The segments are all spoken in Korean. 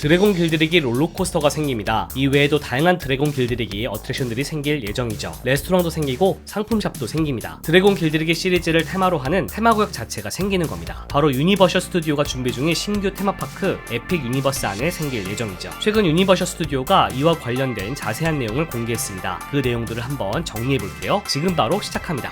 드래곤 길들이기 롤러코스터가 생깁니다. 이 외에도 다양한 드래곤 길들이기 어트랙션들이 생길 예정이죠. 레스토랑도 생기고 상품샵도 생깁니다. 드래곤 길들이기 시리즈를 테마로 하는 테마구역 자체가 생기는 겁니다. 바로 유니버셜 스튜디오가 준비 중인 신규 테마파크 에픽 유니버스 안에 생길 예정이죠. 최근 유니버셜 스튜디오가 이와 관련된 자세한 내용을 공개했습니다. 그 내용들을 한번 정리해 볼게요. 지금 바로 시작합니다.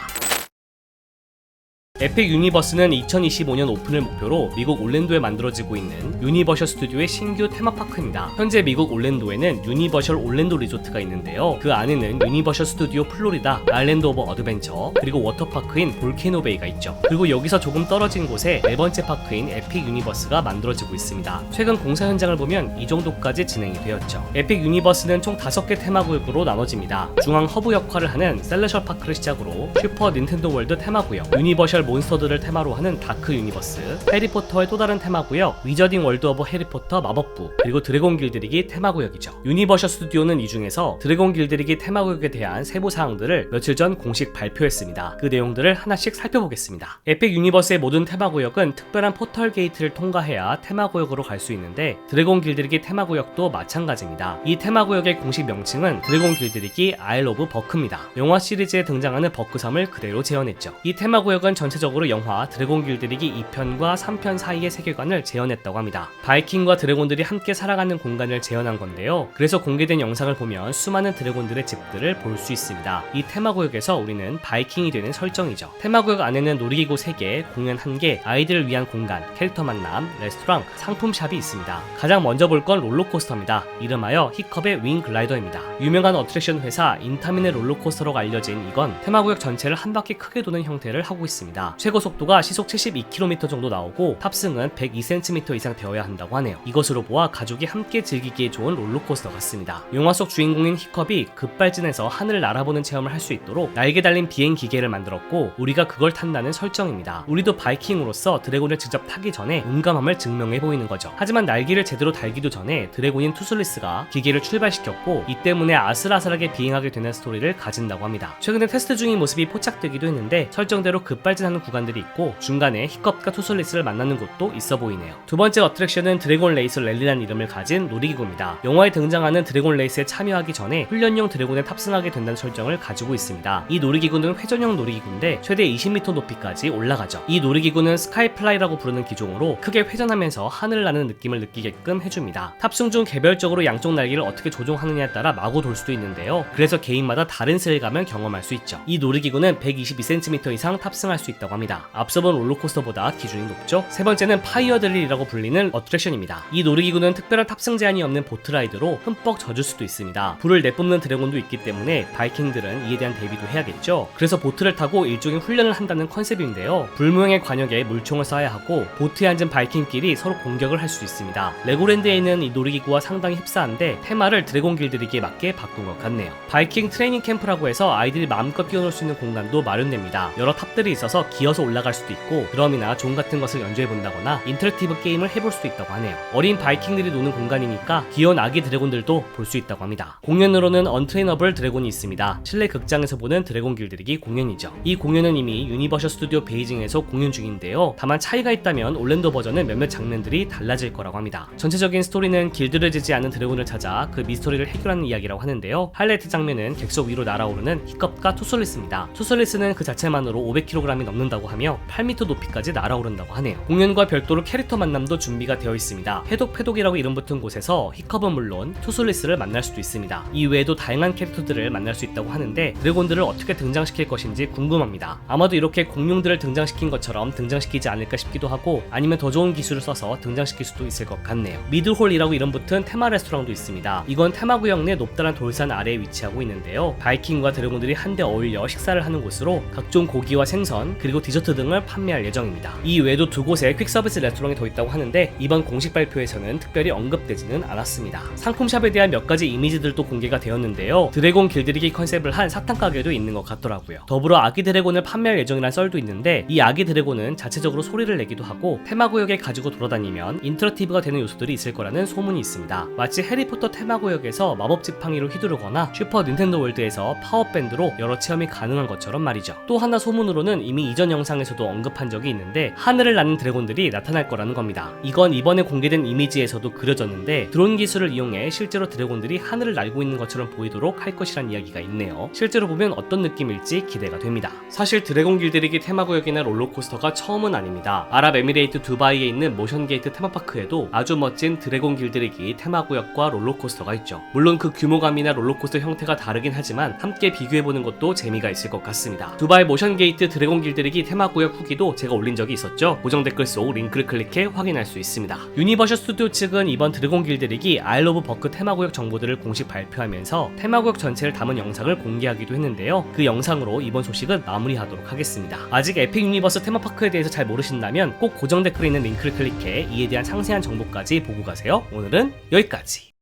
에픽 유니버스는 2025년 오픈을 목표로 미국 올랜도에 만들어지고 있는 유니버셜 스튜디오의 신규 테마파크입니다. 현재 미국 올랜도에는 유니버셜 올랜도 리조트가 있는데요. 그 안에는 유니버셜 스튜디오 플로리다, 아일랜드 오브 어드벤처, 그리고 워터파크인 볼케이노 베이가 있죠. 그리고 여기서 조금 떨어진 곳에 네 번째 파크인 에픽 유니버스가 만들어지고 있습니다. 최근 공사 현장을 보면 이 정도까지 진행이 되었죠. 에픽 유니버스는 총 5개 테마구역으로 나눠집니다. 중앙 허브 역할을 하는 셀레셜 파크를 시작으로 슈퍼 닌텐도 월드 테마구역, 유니버셜 몬스터들을 테마로 하는 다크 유니버스, 해리포터의 또 다른 테마구역, 위저딩 월드 오브 해리포터 마법부, 그리고 드래곤 길들이기 테마구역이죠. 유니버셜 스튜디오는 이 중에서 드래곤 길들이기 테마구역에 대한 세부 사항들을 며칠 전 공식 발표했습니다. 그 내용들을 하나씩 살펴보겠습니다. 에픽 유니버스의 모든 테마구역은 특별한 포털 게이트를 통과해야 테마구역으로 갈 수 있는데 드래곤 길들이기 테마구역도 마찬가지입니다. 이 테마구역의 공식 명칭은 드래곤 길들이기 아일 오브 버크입니다. 영화 시리즈에 등장하는 버크섬을 그대로 재현했죠. 이 테마구역은 전체 적으로 영화 드래곤 길들이기 2편과 3편 사이의 세계관을 재현했다고 합니다. 바이킹과 드래곤들이 함께 살아가는 공간을 재현한 건데요. 그래서 공개된 영상을 보면 수많은 드래곤들의 집들을 볼 수 있습니다. 이 테마구역에서 우리는 바이킹이 되는 설정이죠. 테마구역 안에는 놀이기구 3개, 공연 1개, 아이들을 위한 공간, 캐릭터 만남, 레스토랑, 상품샵이 있습니다. 가장 먼저 볼 건 롤러코스터입니다. 이름하여 히컵의 윙 글라이더입니다. 유명한 어트랙션 회사 인타민의 롤러코스터로 알려진 이건 테마구역 전체를 한 바퀴 크게 도는 형태를 하고 있습니다. 최고 속도가 시속 72km 정도 나오고 탑승은 102cm 이상 되어야 한다고 하네요. 이것으로 보아 가족이 함께 즐기기에 좋은 롤러코스터 같습니다. 영화 속 주인공인 히컵이 급발진해서 하늘을 날아보는 체험을 할 수 있도록 날개 달린 비행 기계를 만들었고 우리가 그걸 탄다는 설정입니다. 우리도 바이킹으로서 드래곤을 직접 타기 전에 용감함을 증명해 보이는 거죠. 하지만 날개를 제대로 달기도 전에 드래곤인 투슬리스가 기계를 출발시켰고 이 때문에 아슬아슬하게 비행하게 되는 스토리를 가진다고 합니다. 최근에 테스트 중인 모습이 포착되기도 했는데 설정대로 급발진하는 구간들이 있고 중간에 히컵과 투슬리스를 만나는 곳도 있어 보이네요. 두 번째 어트랙션은 드래곤 레이스 랠리라는 이름을 가진 놀이기구입니다. 영화에 등장하는 드래곤 레이스에 참여하기 전에 훈련용 드래곤에 탑승하게 된다는 설정을 가지고 있습니다. 이 놀이기구는 회전형 놀이기구인데 최대 20m 높이까지 올라가죠. 이 놀이기구는 스카이플라이라고 부르는 기종으로 크게 회전하면서 하늘을 나는 느낌을 느끼게끔 해줍니다. 탑승 중 개별적으로 양쪽 날개를 어떻게 조종하느냐에 따라 마구 돌 수도 있는데요. 그래서 개인마다 다른 스릴 감을 경험할 수 있죠. 이 놀이기구는 122cm 이상 탑승할 수 있다고 합니다. 앞서 본 롤러코스터보다 기준이 높죠. 세 번째는 파이어드릴이라고 불리는 어트랙션입니다. 이 놀이기구는 특별한 탑승 제한이 없는 보트라이드로 흠뻑 젖을 수도 있습니다. 불을 내뿜는 드래곤도 있기 때문에 바이킹들은 이에 대한 대비도 해야겠죠. 그래서 보트를 타고 일종의 훈련을 한다는 컨셉인데요. 불모형의 관역에 물총을 쏴야 하고 보트에 앉은 바이킹끼리 서로 공격을 할 수 있습니다. 레고랜드에 있는 이 놀이기구와 상당히 흡사한데 테마를 드래곤 길들이기에 맞게 바꾼 것 같네요. 바이킹 트레이닝 캠프라고 해서 아이들이 마음껏 뛰어놀 수 있는 공간도 마련됩니다. 여러 탑들이 있어서 기어서 올라갈 수도 있고 드럼이나 종 같은 것을 연주해 본다거나 인터랙티브 게임을 해볼 수도 있다고 하네요. 어린 바이킹들이 노는 공간이니까 귀여운 아기 드래곤들도 볼 수 있다고 합니다. 공연으로는 언트레이너블 드래곤이 있습니다. 실내 극장에서 보는 드래곤 길들이기 공연이죠. 이 공연은 이미 유니버셜 스튜디오 베이징에서 공연 중인데요. 다만 차이가 있다면 올랜도 버전은 몇몇 장면들이 달라질 거라고 합니다. 전체적인 스토리는 길들여지지 않은 드래곤을 찾아 그 미스터리를 해결하는 이야기라고 하는데요. 하이라이트 장면은 객석 위로 날아오르는 히컵과 투솔리스입니다. 투솔리스는 그 자체만으로 500kg이 넘는 다고 하며 8m 높이까지 날아오른다고 하네요. 공연과 별도로 캐릭터 만남도 준비가 되어 있습니다. 해독 패독이라고 이름 붙은 곳에서 히컵은 물론 투솔리스를 만날 수도 있습니다. 이 외에도 다양한 캐릭터들을 만날 수 있다고 하는데 드래곤들을 어떻게 등장시킬 것인지 궁금합니다. 아마도 이렇게 공룡들을 등장시킨 것처럼 등장시키지 않을까 싶기도 하고 아니면 더 좋은 기술을 써서 등장시킬 수도 있을 것 같네요. 미드홀이라고 이름 붙은 테마 레스토랑도 있습니다. 이건 테마 구역 내 높다란 돌산 아래에 위치하고 있는데요. 바이킹과 드래곤들이 한데 어울려 식사를 하는 곳으로 각종 고기와 생선 그리고 디저트 등을 판매할 예정입니다. 이 외에도 두 곳에 퀵 서비스 레스토랑이 더 있다고 하는데 이번 공식 발표에서는 특별히 언급되지는 않았습니다. 상품샵에 대한 몇 가지 이미지들도 공개가 되었는데요. 드래곤 길들이기 컨셉을 한 사탕 가게도 있는 것 같더라고요. 더불어 아기 드래곤을 판매할 예정이란 썰도 있는데 이 아기 드래곤은 자체적으로 소리를 내기도 하고 테마구역에 가지고 돌아다니면 인터랙티브가 되는 요소들이 있을 거라는 소문이 있습니다. 마치 해리포터 테마구역에서 마법 지팡이로 휘두르거나 슈퍼 닌텐도 월드에서 파워밴드로 여러 체험이 가능한 것처럼 말이죠. 또 하나 소문으로는 이미 이전 영상에서도 언급한 적이 있는데 하늘을 나는 드래곤들이 나타날 거라는 겁니다. 이건 이번에 공개된 이미지에서도 그려졌는데 드론 기술을 이용해 실제로 드래곤들이 하늘을 날고 있는 것처럼 보이도록 할 것이란 이야기가 있네요. 실제로 보면 어떤 느낌일지 기대가 됩니다. 사실 드래곤 길들이기 테마구역이나 롤러코스터가 처음은 아닙니다. 아랍에미레이트 두바이에 있는 모션게이트 테마파크에도 아주 멋진 드래곤 길들이기 테마구역과 롤러코스터가 있죠. 물론 그 규모감이나 롤러코스터 형태가 다르긴 하지만 함께 비교해보는 것도 재미가 있을 것 같습니다. 두바이 모션게이트 드래곤 길들이 기 테마구역 후기도 제가 올린 적이 있었죠. 고정 댓글 속 링크를 클릭해 확인할 수 있습니다. 유니버셜 스튜디오 측은 이번 드래곤 길들이기 아일 오브 버크 테마구역 정보들을 공식 발표하면서 테마구역 전체를 담은 영상을 공개하기도 했는데요. 그 영상으로 이번 소식은 마무리하도록 하겠습니다. 아직 에픽 유니버스 테마파크에 대해서 잘 모르신다면 꼭 고정 댓글에 있는 링크를 클릭해 이에 대한 상세한 정보까지 보고 가세요. 오늘은 여기까지.